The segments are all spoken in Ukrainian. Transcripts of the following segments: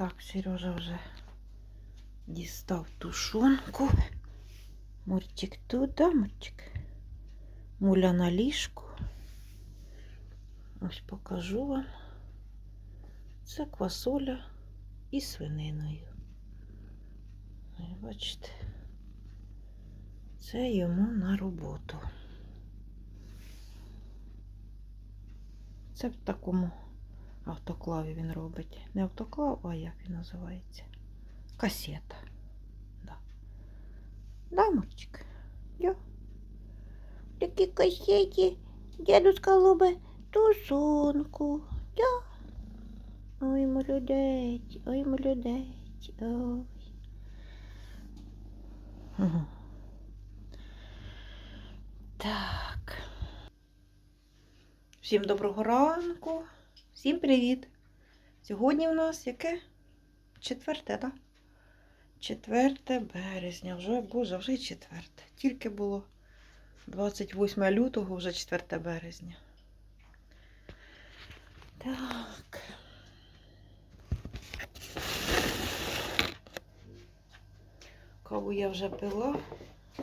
Так, Сережа вже дістав тушонку. Мурчик тут, да, Мурчик? Муля на ліжку. Ось покажу вам. Це квасоля із свининою. Бачите, це йому на роботу. Це в такому автоклаві він робить. Не автоклав, а як він називається? Касета. Да. Да, Мурчик? Йо. Такі касеті дедушка любить тушонку. Да. Ой, молодець, ой, молодець, ой. Так. Всім доброго ранку. Всім привіт. Сьогодні у нас яке? Четверте, так? Четверте березня. Вже, боже, вже четверте. Тільки було 28 лютого, вже 4 березня. Так. Каву я вже пила.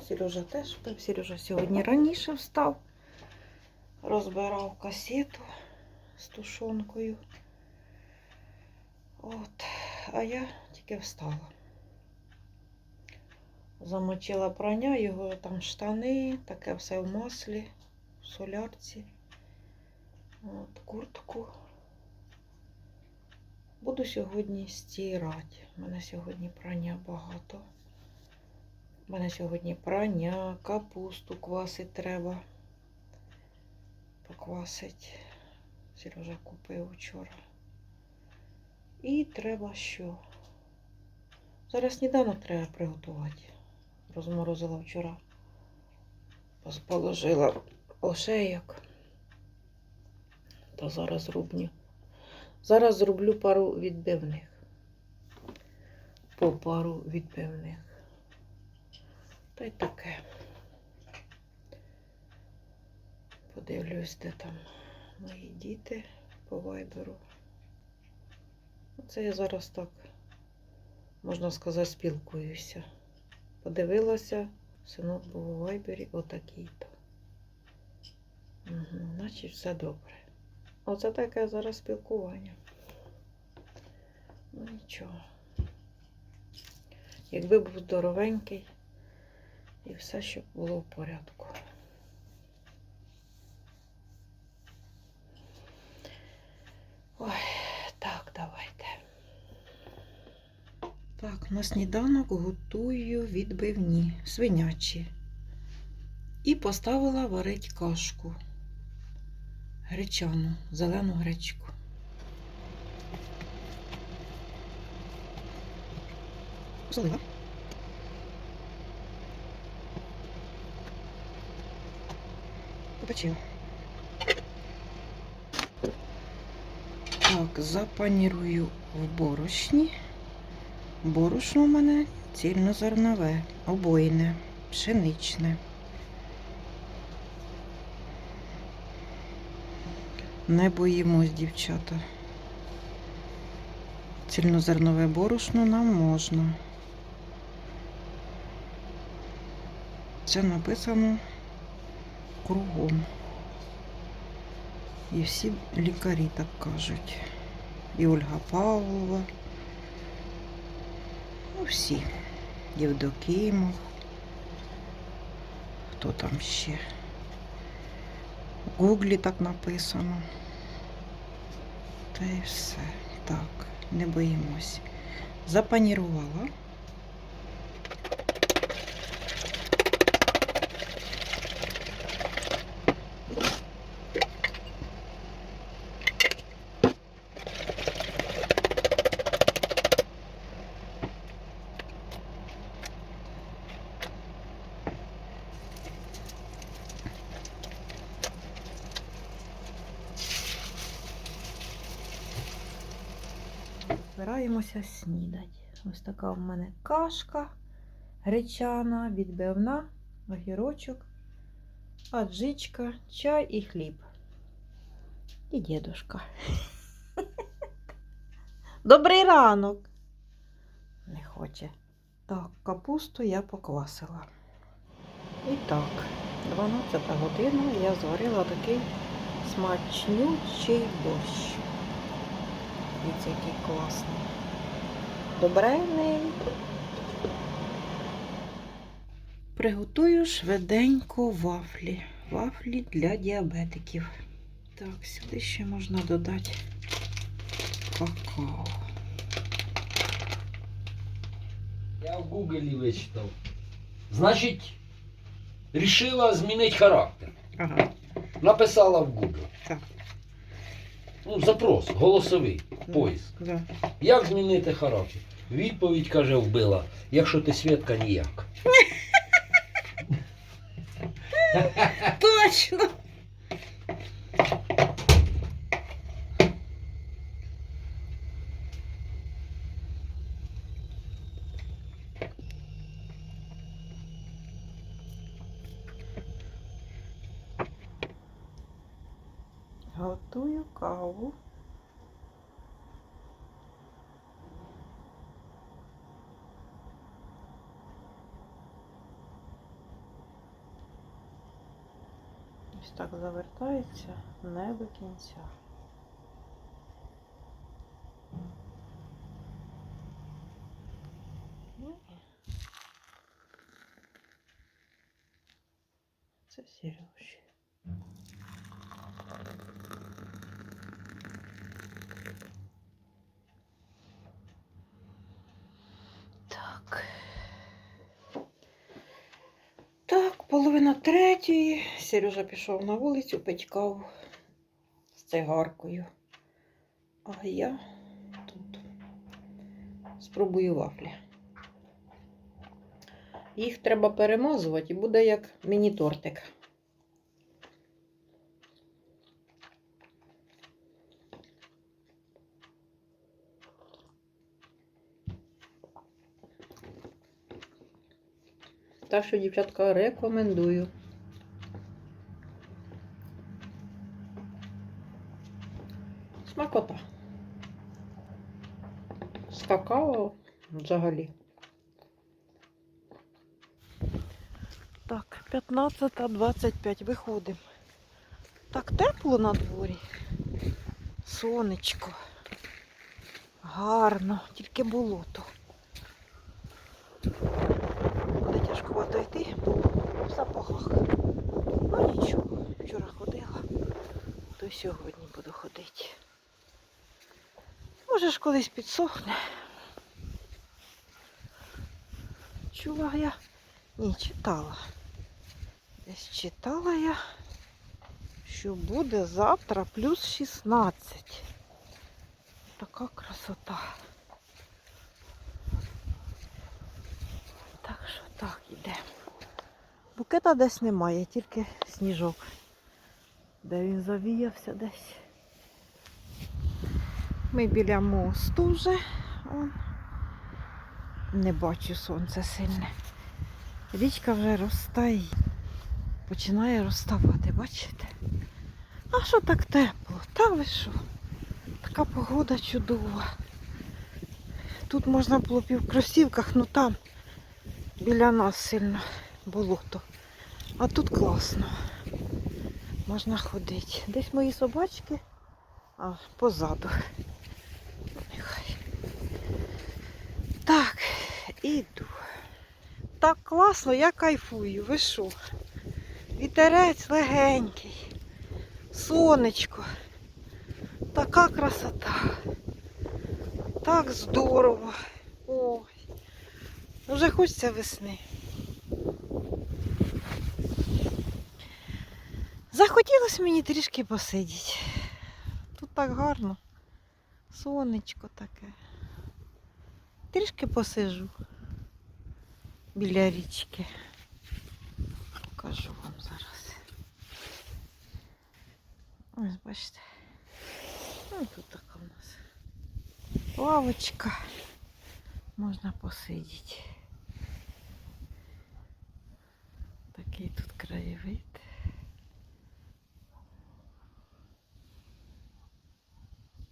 Сережа теж пив. Сережа сьогодні раніше встав. Розбирав касету з тушонкою. От. А я тільки встала. Замочила прання, його там штани, таке все в маслі, в солярці. От, куртку. Буду сьогодні стирати. У мене сьогодні прання багато. У мене сьогодні прання, капусту квасить треба. Поквасить. Сережа купив вчора. І треба що? Зараз сніданок треба приготувати. Розморозила вчора. Положила ошейок. То зараз зроблю. Зараз зроблю пару відбивних. По пару відбивних. Та й таке. Подивлюсь, де там мої діти по вайберу. Це я зараз так, можна сказати, спілкуюся. Подивилася, синок був у вайбері отакий-то. Угу, значить, все добре. Оце таке зараз спілкування. Ну нічого. Якби був здоровенький і все, щоб було в порядку. Ой, так, давайте. Так, на сніданок готую відбивні свинячі. І поставила варить кашку. Гречану, зелену гречку. Солила. Попечила. Так, запанірую в борошні. Борошно у мене цільнозернове, обойне, пшеничне. Не боїмось, дівчата. Цільнозернове борошно нам можна. Це написано кругом. І всі лікарі так кажуть. І Ольга Павлова. Ну, всі. Євдокимов. Хто там ще? В Гуглі так написано. Та й все. Так, не боїмось. Запанірувала. Збираємося снідати. Ось така в мене кашка гречана, відбивна, огірочок, аджичка, чай і хліб. І дедушка. Добрий ранок. Не хоче. Так, капусту я поквасила. І так, 12 година я зварила такий смачнючий борщ. Дивіться, який класний. Добрений. Приготую швиденько вафлі. Вафлі для діабетиків. Так, сюди ще можна додати какао. Я в Гуглі вичитав. Значить, рішила змінити характер. Ага. Написала в Google. Так. Ну, запрос, голосовий, поиск. Да. Як змінити характер? Відповідь каже, вбила, якщо ти свідка ніяк. Точно. Готую каву. Ось так завертається не до кінця. Ну, і Це Сережі. Так. Так, половина третьої. Сережа пішов на вулицю пить з цигаркою. А я тут спробую вафлі. Їх треба перемазувати і буде як міні-тортик. Так що, дівчатка, рекомендую. Смакота. З какао взагалі. Так, 15.25 виходимо. Так тепло на дворі. Сонечко. Гарно, тільки болото. Буде йти в сапогах. Ну нічого, вчора ходила, то й сьогодні буду ходити. Може ж колись підсохне. Чула я. Ні, читала. Десь читала я, що буде завтра плюс 16. Така красота. Так іде. Букета десь немає, тільки сніжок. Де він завіявся десь. Ми біля мосту вже. Он. Не бачу сонце сильне. Річка вже розтає. Починає розставати, бачите? А що так тепло? Та ви що? Така погода чудова. Тут можна було б і в кросівках, ну там біля нас сильно болото. А тут класно. Можна ходити. Десь мої собачки, а позаду. Нехай. Так, іду. Так класно, я кайфую. Ви що? Вітерець легенький. Сонечко. Така красота. Так здорово. Ой. Вже хочеться весни. Захотілося мені трішки посидіти. Тут так гарно. Сонечко таке. Трішки посижу біля річки. Покажу вам зараз. Ось бачите. Ну, тут така у нас лавочка. Можна посидіти. Такий тут краєвид.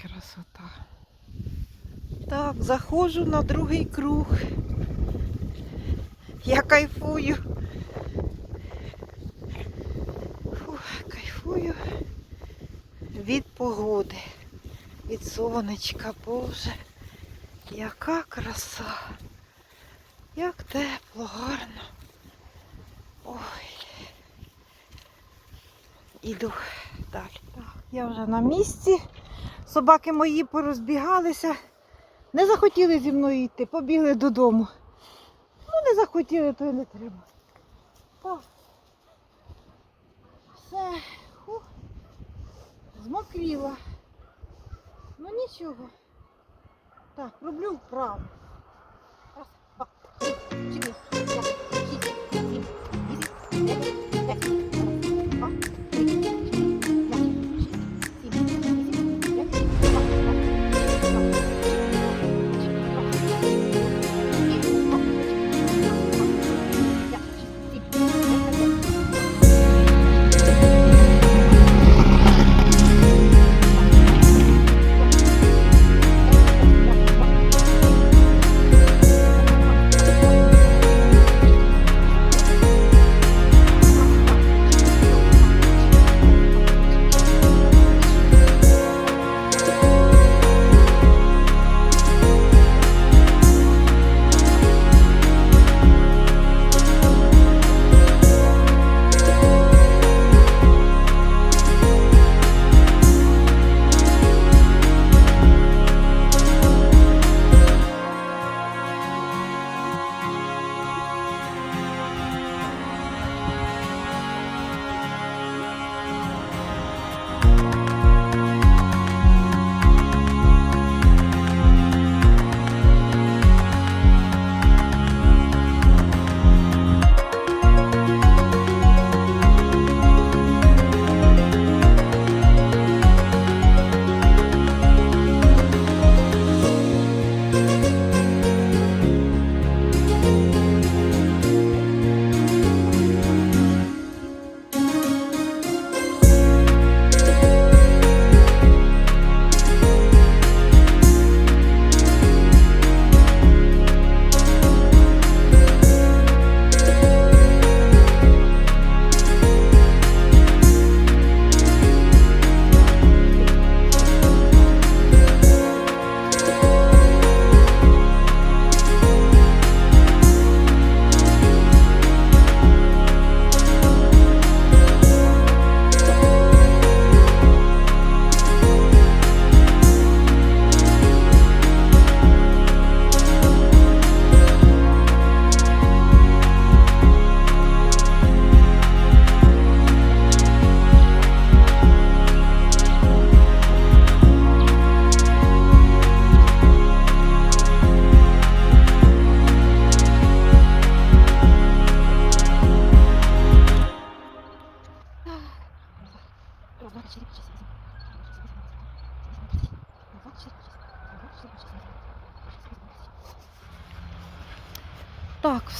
Красота. Так, заходжу на другий круг. Я кайфую. Фух, кайфую від погоди, від сонечка, Боже. Яка краса. Як тепло, гарно. Ой. Іду далі. Я вже на місці. Собаки мої порозбігалися. Не захотіли зі мною йти, побігли додому. Ну, не захотіли, то й не треба. Все. Змокріла. Ну нічого. Так, роблю вправо.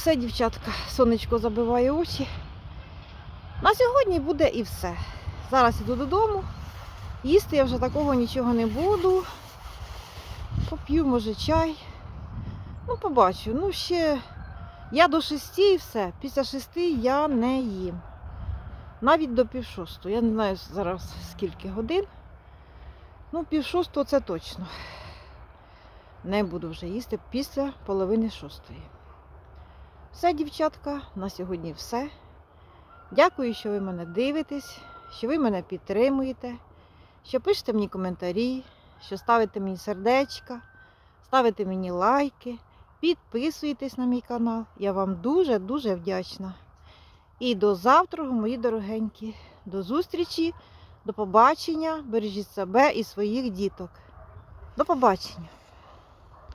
Все, дівчатка, сонечко забиває очі. На сьогодні буде і все. Зараз іду додому. Їсти я вже такого нічого не буду. Поп'ю, може, чай. Ну, побачу. Ну, ще я до шести і все. Після шести я не їм. Навіть до пів шостого. Я не знаю зараз скільки годин. Ну, пів шостого це точно. Не буду вже їсти після половини шостої. Все, дівчатка, на сьогодні все. Дякую, що ви мене дивитесь, що ви мене підтримуєте, що пишете мені коментарі, що ставите мені сердечка, ставите мені лайки, підписуєтесь на мій канал. Я вам дуже-дуже вдячна. І до завтра, мої дорогенькі. До зустрічі, до побачення. Бережіть себе і своїх діток. До побачення!